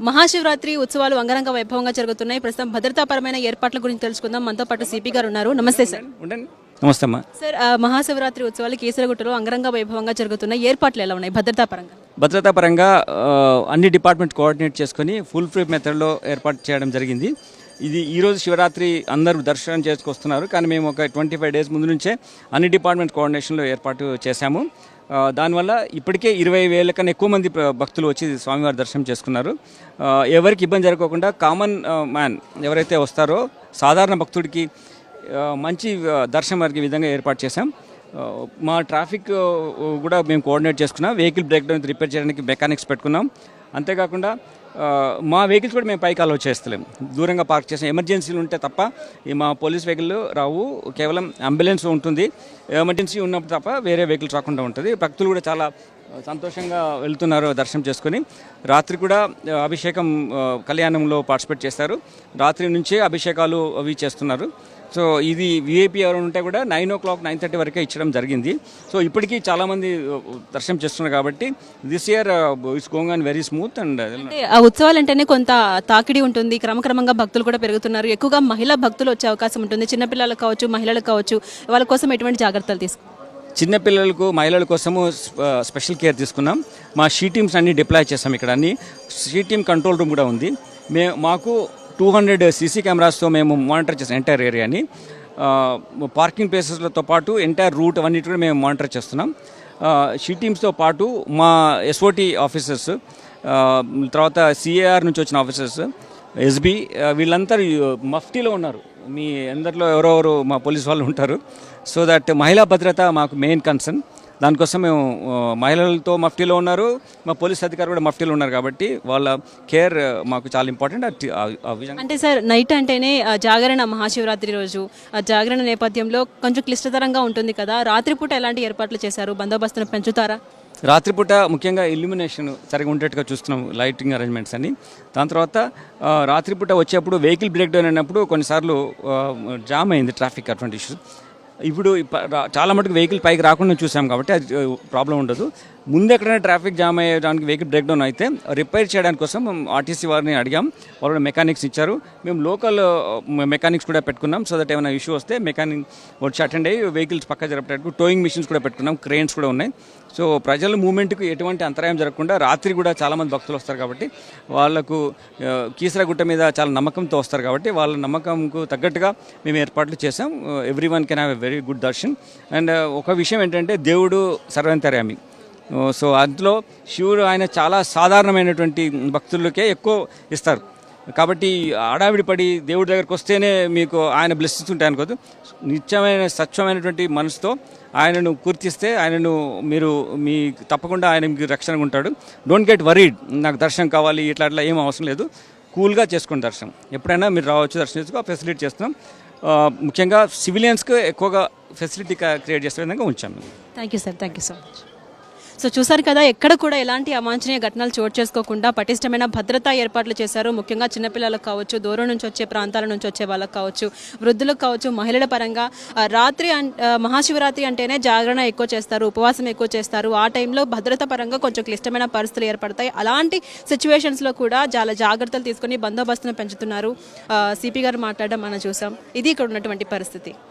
మహాశివరాత్రి ఉత్సవాలు అంగరంగ వైభవంగా జరుగుతున్నాయి. ప్రస్తుతం భద్రతాపరమైన ఏర్పాట్ల గురించి తెలుసుకుందాం. మనతో పాటు సిపి గారు ఉన్నారు. నమస్తే సార్. ఉండండి నమస్తే అమ్మా. సార్ ఆ, మహాశివరాత్రి ఉత్సవాలు కేసరగుట్టలో అంగరంగ వైభవంగా జరుగుతున్నాయి. ఏర్పాట్లు ఎలా ఉన్నాయి? భద్రతాపరంగా. భద్రతా పరంగా ఆ, అన్ని డిపార్ట్మెంట్ కోఆర్డినేట్ చేసుకొని ఫుల్ ఫ్రీ మెథడ్లో ఏర్పాటు చేయడం జరిగింది. ఇది ఈరోజు శివరాత్రి అందరూ దర్శనం చేసుకొస్తున్నారు. కానీ మేము ఒక ట్వంటీ ఫైవ్ డేస్ ముందు నుంచే అన్ని డిపార్ట్మెంట్ కోఆర్డినేషన్లో ఏర్పాటు చేశాము. దానివల్ల ఇప్పటికే ఇరవై వేల కన్నా ఎక్కువ మంది భక్తులు వచ్చి స్వామివారి దర్శనం చేసుకున్నారు. ఎవరికి ఇబ్బంది జరగకుండా కామన్ మ్యాన్ ఎవరైతే వస్తారో సాధారణ భక్తుడికి మంచి దర్శనం వారికి విధంగా ఏర్పాటు చేశాం. మా ట్రాఫిక్ కూడా మేము కోఆర్డినేట్ చేసుకున్నాం. వెహికల్ బ్రేక్ డౌన్ రిపేర్ చేయడానికి మెకానిక్స్ పెట్టుకున్నాం. అంతేకాకుండా మా వెహికల్స్ కూడా మేము పైకి అలో చేస్తలేం. దూరంగా పార్క్ చేసాం ఎమర్జెన్సీలు ఉంటే తప్ప ఈ మా పోలీస్ వెహికల్ రావు కేవలం అంబులెన్స్ ఉంటుంది. ఎమర్జెన్సీ ఉన్నప్పుడు తప్ప వేరే వెహికల్స్ రాకుండా ఉంటుంది. భక్తులు కూడా చాలా సంతోషంగా వెళ్తున్నారు దర్శనం చేసుకొని. రాత్రి కూడా అభిషేకం కళ్యాణంలో పార్టిసిపేట్ చేస్తారు. రాత్రి నుంచే అభిషేకాలు అవి చేస్తున్నారు. సో ఇది విఐపి ఎవరు ఉంటే కూడా nine o'clock nine thirty వరకే ఇచ్చడం జరిగింది. సో ఇప్పటికీ చాలామంది దర్శనం చేస్తున్నారు కాబట్టి this year it's going on very smooth and ఆ ఉత్సవాలు అంటేనే కొంత తాకిడి ఉంటుంది. క్రమక్రమంగా భక్తులు కూడా పెరుగుతున్నారు. ఎక్కువగా మహిళా భక్తులు వచ్చే అవకాశం ఉంటుంది. చిన్నపిల్లలకు కావచ్చు మహిళలకు కావచ్చు వాళ్ళ కోసం ఎటువంటి జాగ్రత్తలు తీసుకు చిన్నపిల్లలకు మహిళల కోసము స్ప- స్పెషల్ కేర్ తీసుకున్నాం. మా షీ టీమ్స్ అన్ని డిప్లాయ్ చేసాం ఇక్కడ అన్ని. షీ టీమ్ కంట్రోల్ రూమ్ కూడా ఉంది. మే మాకు టూ హండ్రెడ్ సీసీ కెమెరాస్తో మేము మానిటర్ చేసాం ఎంటైర్ ఏరియాని. పార్కింగ్ ప్లేసెస్లతో పాటు ఎంటైర్ రూట్ అవన్నీ కూడా మేము మానిటర్ చేస్తున్నాం. షీ టీమ్స్తో పాటు మా ఎస్ఓటి ఆఫీసర్స్ తర్వాత సిఏఆర్ నుంచి వచ్చిన ఆఫీసర్స్ ఎస్బి వీళ్ళంతా మఫ్టీలో ఉన్నారు. మీ అందరిలో ఎవరెవరు మా పోలీస్ వాళ్ళు ఉంటారు. సో దట్ మహిళా భద్రత మాకు మెయిన్ కన్సర్న్. దానికోసం మేము మహిళలతో మఫ్టీలో ఉన్నారు. మా పోలీస్ అధికారులు కూడా మఫ్టీలో ఉన్నారు కాబట్టి వాళ్ళ కేర్ మాకు చాలా ఇంపార్టెంట్. అంటే సార్ నైట్ అంటేనే జాగరణ మహాశివరాత్రి రోజు. ఆ జాగరణ నేపథ్యంలో కొంచెం క్లిష్టతరంగా ఉంటుంది కదా. రాత్రిపూట ఎలాంటి ఏర్పాట్లు చేశారు? బందోబస్తును పెంచుతారా? రాత్రిపూట ముఖ్యంగా ఇల్యూమినేషన్ సరిగా ఉండేట్టుగా చూస్తున్నాం లైటింగ్ అరేంజ్మెంట్స్ అని దాని తర్వాత రాత్రిపూట వచ్చేప్పుడు వెహికల్ బ్రేక్ డౌన్ అయినప్పుడు కొన్నిసార్లు జామ్ అయింది ట్రాఫిక్ అటువంటి ఇష్యూస్. ఇప్పుడు ఇప్ప- చాలా మటుకు వెహికల్ పైకి రాకుండా చూసాం కాబట్టి అది ప్రాబ్లం ఉండదు. ముందు ఎక్కడైనా ట్రాఫిక్ జామ్ అయ్యడానికి వెహికల్ బ్రేక్ డౌన్ అయితే రిపేర్ చేయడానికి కోసం ఆర్టీసీ వారిని అడిగాం. వాళ్ళు మెకానిక్స్ ఇచ్చారు. మేము లోకల్ మెకానిక్స్ కూడా పెట్టుకున్నాం. సో దట్ ఏమైనా ఇష్యూ వస్తే మెకానిక్ వచ్చి అటెండ్ అయ్యి వెహికల్స్ పక్క జరపడానికి టోయింగ్ మిషన్స్ కూడా పెట్టుకున్నాం. క్రేన్స్ కూడా ఉన్నాయి. సో ప్రజల మూమెంట్కి ఎటువంటి అంతరాయం జరగకుండా రాత్రి కూడా చాలామంది భక్తులు వస్తారు కాబట్టి వాళ్ళకు కీసరగుట్ట మీద చాలా నమ్మకంతో వస్తారు కాబట్టి వాళ్ళ నమ్మకంకు తగ్గట్టుగా మేము ఏర్పాట్లు చేసాం everyone can have a very good darshan. And uh, ఒక విషయం ఏంటంటే దేవుడు సర్వంతర్యామి. సో అందులో శివుడు ఆయన చాలా సాధారణమైనటువంటి భక్తులకే ఎక్కువ ఇస్తారు. కాబట్టి ఆడావిడి పడి దేవుడి దగ్గరకు వస్తేనే మీకు ఆయన బ్లెస్సింగ్స్ ఉంటాయి అనుకోదు నిత్యమైన స్వచ్ఛమైనటువంటి మనసుతో ఆయనను గుర్తిస్తే ఆయనను మీరు మీ తప్పకుండా ఆయన మీకు రక్షణగా ఉంటాడు. డోంట్ గెట్ వరీడ్ నాకు దర్శనం కావాలి ఇట్లా అట్లా ఏం అవసరం లేదు. కూల్గా చేసుకోండి దర్శనం. ఎప్పుడైనా మీరు రావచ్చు దర్శనం చేసుకో ఫెసిలిటీ చేస్తున్నాం. ముఖ్యంగా సివిలియన్స్కి ఎక్కువగా ఫెసిలిటీ క్రియేట్ చేసే విధంగా ఉంచాము thank you sir thank you so much so చూసారు కదా ఎక్కడ కూడా ఎలాంటి అవాంఛనీయ ఘటనలు చోటు చేసుకోకుండా పటిష్టమైన భద్రతా ఏర్పాట్లు చేశారు. ముఖ్యంగా చిన్నపిల్లలకు కావచ్చు దూరం నుంచి వచ్చే ప్రాంతాల నుంచి వచ్చే వాళ్ళకి కావచ్చు వృద్ధులకు కావచ్చు మహిళల పరంగా రాత్రి మహాశివరాత్రి అంటేనే జాగరణ ఎక్కువ చేస్తారు ఉపవాసం ఎక్కువ చేస్తారు. ఆ టైంలో భద్రత పరంగా కొంచెం క్లిష్టమైన పరిస్థితులు ఏర్పడతాయి. అలాంటి సిచ్యువేషన్స్లో కూడా చాలా జాగ్రత్తలు తీసుకొని బందోబస్తును పెంచుతున్నారు. సిపి గారు మాట్లాడడం మనం చూసాం. ఇది ఇక్కడ ఉన్నటువంటి పరిస్థితి.